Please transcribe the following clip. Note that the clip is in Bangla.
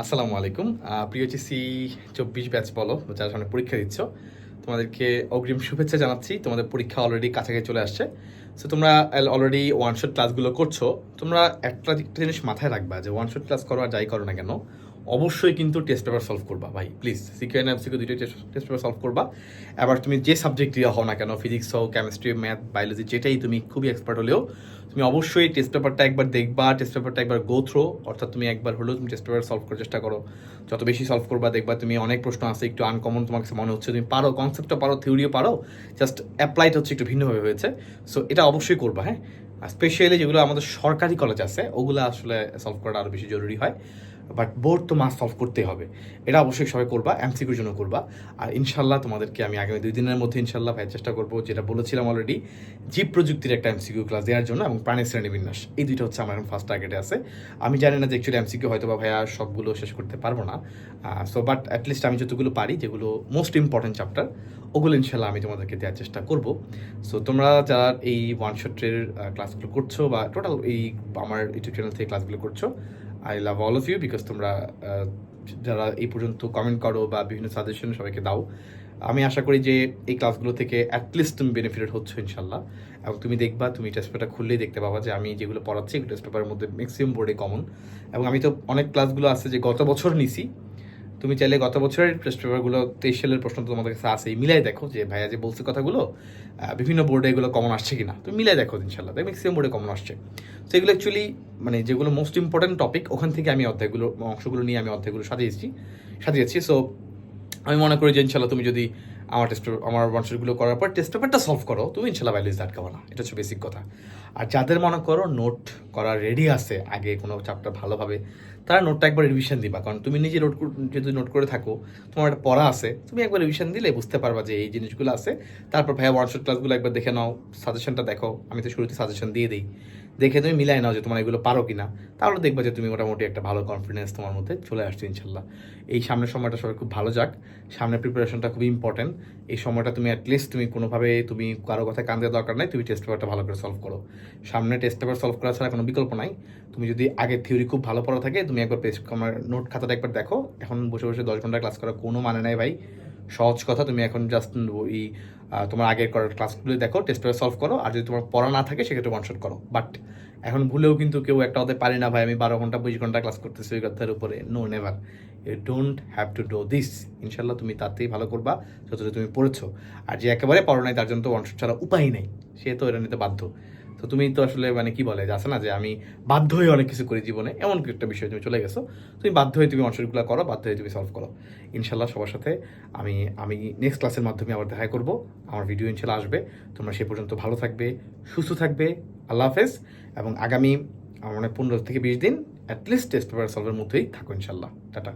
আসসালামু আলাইকুম। প্রিয় সি চব্বিশ ব্যাচ বলো, যারা সামনে পরীক্ষা দিচ্ছ, তোমাদেরকে অগ্রিম শুভেচ্ছা জানাচ্ছি। তোমাদের পরীক্ষা অলরেডি কাছাকাছি চলে আসছে। সো তোমরা অলরেডি ওয়ান শট ক্লাসগুলো করছ। তোমরা একটা একটা জিনিস মাথায় রাখবা যে ওয়ান শট ক্লাস করো আর যাই করো না কেন। অবশ্যই কিন্তু টেস্ট পেপার সলভ করবা। ভাই প্লিজ সিকিউ এন্ড এমসিকিউ দুটোই টেস্ট পেপার সলভ করবা। এবার তুমি যে সাবজেক্ট দিয়ে হও না কেন ফিজিক্স হোক কেমিস্ট্রি ম্যাথ বায়োলজি যেটাই তুমি খুবই এক্সপার্ট হলেও, তুমি অবশ্যই টেস্ট পেপারটা একবার দেখবা টেস্ট পেপারটা একবার গো থ্রো অর্থাৎ তুমি একবার হলেও তুমি টেস্ট পেপার সলভ করার চেষ্টা করো। যত বেশি সলভ করবা, দেখবা তুমি অনেক প্রশ্ন আছে, একটু আনকমন তোমার কাছে মনে হচ্ছে, তুমি পারো কনসেপ্টটা পারো থিওরিও পারো জাস্ট অ্যাপ্লাইড হচ্ছে একটু ভিন্নভাবে হয়েছে। সো এটা অবশ্যই করবা হ্যাঁ? স্পেশালি যেগুলো আমাদের সরকারি কলেজ আছে, ওগুলো আসলে সলভ করাটা আরও বেশি জরুরি হয়। বাট বোর্ড তো মাস সলভ করতেই হবে। এটা অবশ্যই সবাই করবা এমসিকিউর জন্য করবা। আর ইনশাল্লাহ তোমাদেরকে আমি আগামী দুই দিনের মধ্যে ইনশাল্লাহ ভাই চেষ্টা করব, যেটা বলেছিলাম অলরেডি জীব প্রযুক্তির একটা এমসিকিউ ক্লাস দেওয়ার জন্য এবং প্রাণী শ্রেণি বিন্যাস। এই দুইটা হচ্ছে আমার এখন ফার্স্ট টার্গেটে আছে। আমি জানি না যে অ্যাকচুয়ালি এমসিকিউ হয়তো বা ভাইয়া সবগুলো শেষ করতে পারব না। সো বাট অ্যাটলিস্ট আমি যতগুলো পারি, যেগুলো মোস্ট ইম্পর্টেন্ট চ্যাপ্টার ওগুলো ইনশাল্লাহ আমি তোমাদেরকে দেওয়ার চেষ্টা করব। সো তোমরা যারা এই ওয়ান শটের ক্লাসগুলো করছ বা টোটাল এই আমার ইউটিউব চ্যানেল থেকে ক্লাসগুলো করছ I love all of you because তোমরা যারা এই পর্যন্ত কমেন্ট করো বা বিভিন্ন সাজেশন সবাইকে দাও। আমি আশা করি যে এই ক্লাসগুলো থেকে অ্যাটলিস্ট তুমি বেনিফিটেড হচ্ছ, ইনশাল্লাহ। এবং তুমি দেখবা, তুমি টেস্ট পেপারটা খুললেই দেখতে পাবা যে আমি যেগুলো পড়াচ্ছি টেস্ট পেপারের মধ্যে ম্যাক্সিমাম বোর্ডে কমন এবং আমি তো অনেক ক্লাসগুলো আছে যে গত বছর নিছি তুমি চাইলে গত বছরের টেস্ট পেপারগুলো তেইশ সালের প্রশ্ন তো তোমাদের কাছে আছে মিলাই দেখো যে ভাইয়া যে বলছে কথাগুলো বিভিন্ন বোর্ডে এগুলো কমন আসছে কিনা। তুমি মিলাই দেখো ইনশাল্লাহ দেখ ম্যাক্সিমাম বোর্ডে কমন আসছে। তো এগুলো অ্যাকচুয়ালি মানে যেগুলো মোস্ট ইম্পর্টেন্ট টপিক ওখান থেকে আমি অধ্যায়গুলো, অংশগুলো নিয়ে আমি অধ্যায়গুলো সাজিয়েছি সাজিয়েছি সো আমি মনে করি যে ইনশাল্লাহ তুমি যদি আমার টেস্ট আমার ওয়ানশটগুলো করার পর টেস্ট পেপারটা সলভ করো, তুমি ইনশাল্লাহ ভ্যালিউজ আটকাবো না। এটা হচ্ছে বেসিক কথা। আর যাদের মনে করো নোট করা রেডি আছে, আগে কোনো চ্যাপ্টার ভালোভাবে, তারা নোটটা একবার রিভিশন দিবা। কারণ তুমি নিজে নোট যদি নোট করে থাকো, তোমার একটা পড়া আছে, তুমি একবার রিভিশন দিলে বুঝতে পারবা যে এই জিনিসগুলো আছে। তারপর ভাইয়া ওয়ানশট ক্লাসগুলো একবার দেখে নাও সাজেশনটা দেখো, আমি তো শুরুতে সাজেশন দিয়ে দিই। দেখে তুমি মিলাই নাও যে তোমার এগুলো পারো কিনা। তাহলে দেখবা যে তুমি মোটামুটি একটা ভালো কনফিডেন্স তোমার মধ্যে চলে আসছে ইনশাল্লাহ। এই সামনের সময়টা সবাই খুব ভালো যাক। সামনের প্রিপারেশনটা খুবই ইম্পর্টেন্ট এই সময়টা তুমি অ্যাটলিস্ট তুমি কোনোভাবে তুমি কারও কথা কান দেওয়ার দরকার নাই, তুমি টেস্ট পেপারটা ভালো করে সলভ করো। সামনে টেস্ট পেপার সলভ করা ছাড়া কোনো বিকল্প নাই। তুমি যদি আগে থিওরি খুব ভালো পড়া থাকে, তুমি একবার পেস্ট আমার নোট খাতাটা একবার দেখো। এখন বসে বসে দশ ঘণ্টা ক্লাস করার কোনো মানে নাই ভাই। সহজ কথা, তুমি এখন জাস্ট ওই তোমার আগের করার ক্লাসগুলো দেখো টেস্ট পেপার সলভ করো, আর যদি তোমার পড়া না থাকে, সেক্ষেত্রে ওয়ান শট করো। বাট এখন ভুলেও কিন্তু কেউ একটা হতে পারে না ভাই, আমি বারো ঘণ্টা, বিশ ঘণ্টা ক্লাস করতেছি ওই কথার উপরে। No never you don't have to do this ইনশাল্লাহ তুমি তাতেই ভালো করবা, যতটা তুমি পড়েছো। আর যে একেবারে পড়ো নাই, তার জন্য তো ওয়ান শট ছাড়া উপায় নেই। সে তো এটা নিতে বাধ্য। তো তুমি তো আসলে মানে কি বলে, যে আছে না যে আমি বাধ্য হয়ে অনেক কিছু করি জীবনে এমন একটা বিষয় তুমি চলে গেছো। তুমি বাধ্য হয়ে তুমি অংশগুলো করো, বাধ্য হয়ে তুমি সলভ করো। ইনশাল্লাহ সবার সাথে আমি আমি নেক্সট ক্লাসের মাধ্যমে আবার দেখা করব, আমার ভিডিও ইনশাল্লাহ আসবে। তোমরা সে পর্যন্ত ভালো থাকবে, সুস্থ থাকবে, আল্লাহ হাফেজ। এবং আগামী, আমার মানে পনেরো থেকে বিশ দিন অ্যাটলিস্ট টেস্ট পেপার সলভের মধ্যেই থাকো ইনশাল্লাহ টাটা।